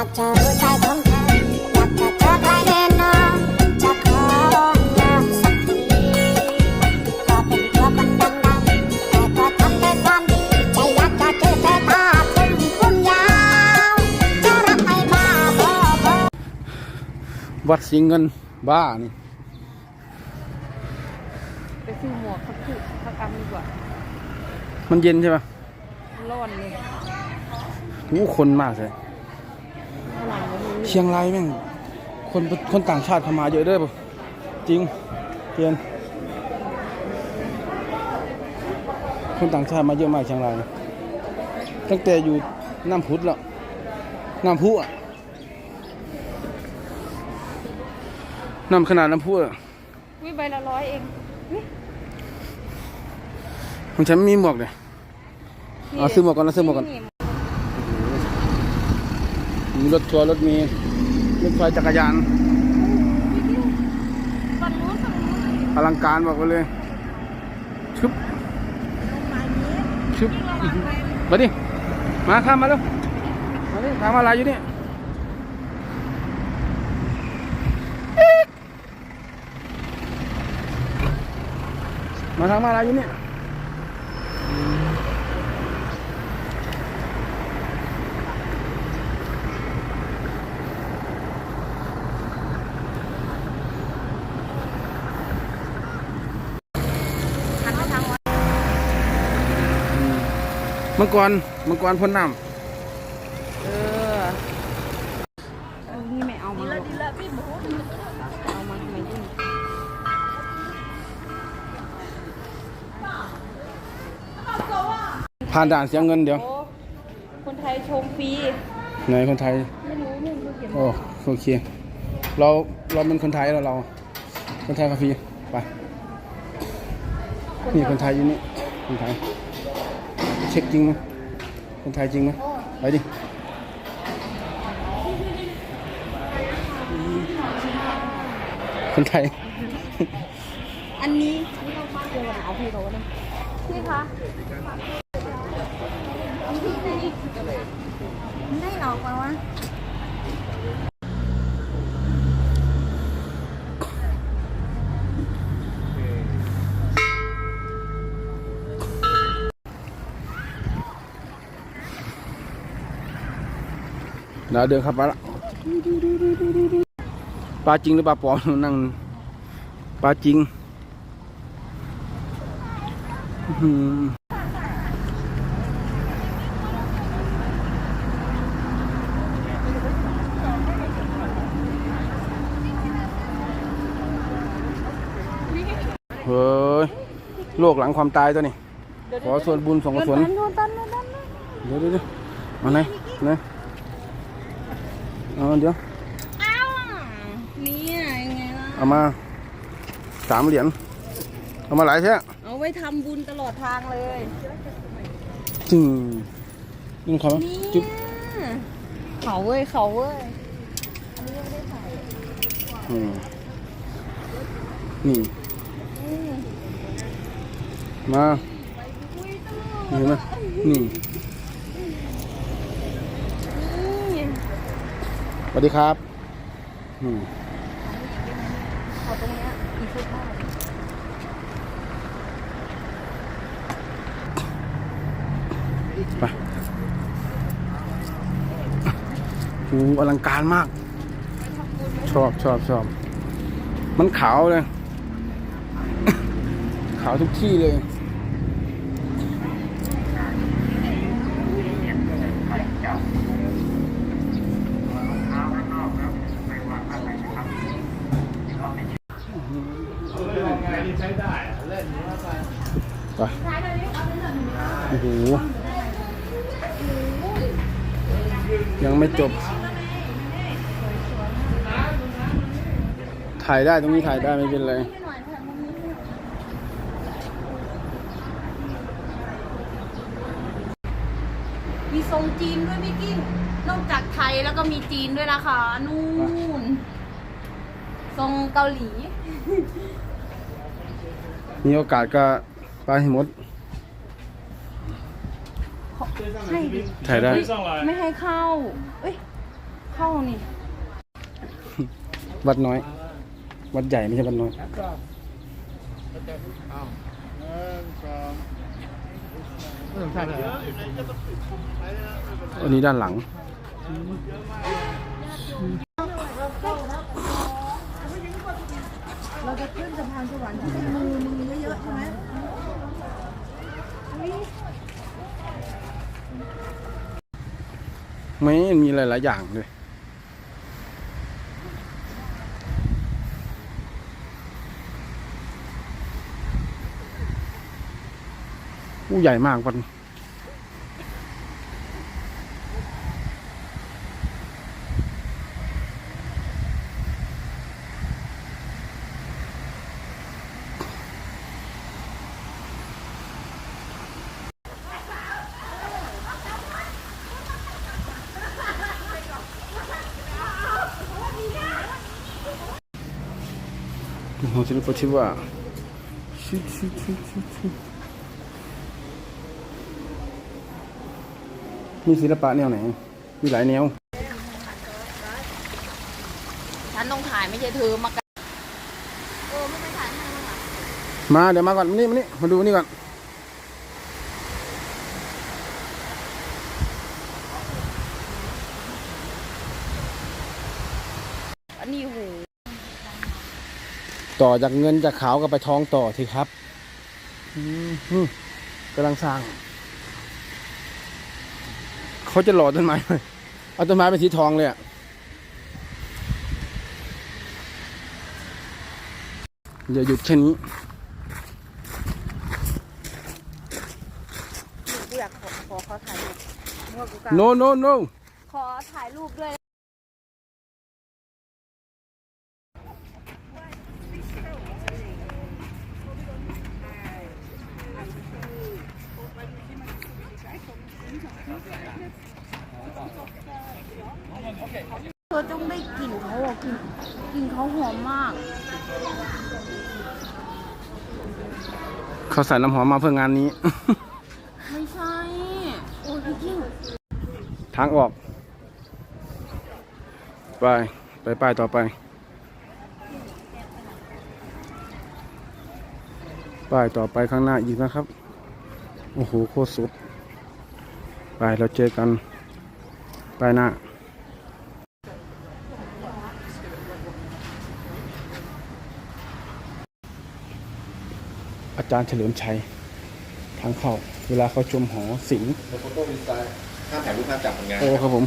ากจะรู้ใจของเธออยากจะเจอใครแน่นอนจะขอร้องยามสักทีก็เป็นตัวคนดังๆแต่ก็ทำแต่ความดีใจอยากจะเจอเธอตาตึงผมยาวจะรักไม่บ้าบอบอวัดสิงห์เงินบ้านี่ไปซื้อหมวกสักคือสักอันดีกว่ามันเย็นใช่ปะร้อนเลยอู้คนมากเลย ข้างหลังมันมี เชียงรายแม่งคนคนต่างชาติเข้ามาเยอะเด้อปะจริงเพียนคนต่างชาติมาเยอะมากเชียงรายตั้งแต่อยู่น้ำพุแล้วน้ำพุอะน้ำขนาดน้ำพุอะวิใบละร้อยเองนี่ของฉันไม่มีหมวกเลยเอาซื้อหมวกก่อนนะซื้อหมวกก่อน มีรถทัวร์รถเมีรถไฟจักรยานฝั่งนู้นฝั่งนู้นอลังการบอกไปเลยชึบชึบมาดิมาข้ามมาเร็วมาดิทางมาลายอยู่นี่มาทางมาลายอยู่นี่ มังกรมังกรพ่นน้เออเอานี่ไม่เอามาหรอกเอามาทำไมยิ่งำผ่านด่านเสียเงินเดี๋ยวโอ้คนไทยชมฟรีไหนคนไทย ไม่รู้ไม่รู้เขียนโอ้โอเค เราเราเป็นคนไทยแล้วเรา คนไทยคาฟีไป นี่คนไทยอยู่นี่ คนไทย เช็คจริงไหมคนไทยจริงไหมไปดิคนไทย อันนี้ไม่ต้องมาเดียวกันเอาพี่เขาก็ได้พี่คะได้หรอกมาวะ เดี๋ยวเดินเข้าไปละปลาจริงหรือปลาปลอมนั่งปลาจริงอื้อหือเฮ้ยโลกหลังความตายตัวนี้ ขอส่วนบุญส่วนกุศลโดนตันโดนตันโดนตันเดี๋ยวเดี๋ยวเดี๋ยวมาไหนไหน เอาเดี๋ยวอ้าวเนี่ยยังไงล่ะเอามาสามเหรียญเอามาหลายแท้เอาไว้ทำบุญตลอดทางเลยจึงนี่เขานี่จุ๊บเขาเว้ยเขาเว้ยอืมนี่มาเห็นไหมนี่นี่ สวัสดีครับอืมเขาตรงเนี้ยมีเสื้อผ้าไปโอ้อลังการมาก ชอบชอบชอบมันขาวเลย ขาวทุกที่เลย ยังไม่จบ ถ่ายได้ตรงนี้ถ่ายได้ไม่เป็นไรมีทรงจีนด้วยพี่กิ้ง นอกจากไทยแล้วก็มีจีนด้วยนะคะ นู่น ทรงเกาหลี มีโอกาสก็ไปให้หมด ให้ดิถ่ายได้ไม่ให้เข้า เอ้ยเขเข้านี่ วัดน้อย วัดใหญ่ไม่ใช่วัดน้อย อันนี้ด้านหลัง เราจะขึ้นสะพานสวรรค์ที่เป็นมือมือเยอะๆใช่ไหม ไม่มีหลายๆอย่างเลยผู้ใหญ่มากวัน เราจะรู้ปะที่ว่าชิชิชิชิชิมีศิลปะแนวไหน มีหลายแนว ฉันต้องถ่ายไม่ใช่เธอมากันเออไม่ไปถ่ายให้มั้งอะมาเดี๋ยวมาก่อนมานี่มานี่มาดูนี่ก่อนอันนี้โห ต่อจากเงินจากขาวกับไปทองต่อทีครับอืมอืมกำลังสร้าง เขาจะหล่อต้นไม้ไหมเอาต้นไม้ไปนสีทองเลยอะอย่าหยุดแค่นี้กูอยากขอขอเขาถ่ายรูปมั่วกูกะ no no no ขอถ่ายรูปด้วย เธอต้องได้กลิ่นเขาอะกลิ่นกลิ่นเขาหอมมาก เขาใส่น้ำหอมมาเพื่องานนี้ ไม่ใช่ โอ้ยพี่กิ้งทางออก ไป ไปป้ายต่อไป ป้ายต่อไปข้างหน้าอีกนะครับ โอ้โห โคตรสุด ไปเราเจอกันป้ายหน้า จารย์เฉลิมชัยทางเข้า เวลาเขาชมหอศิลป์โฟโต้วินสไตล์ห้ามถ่ายรูปห้ามจับผลงาน โอ้ครับผม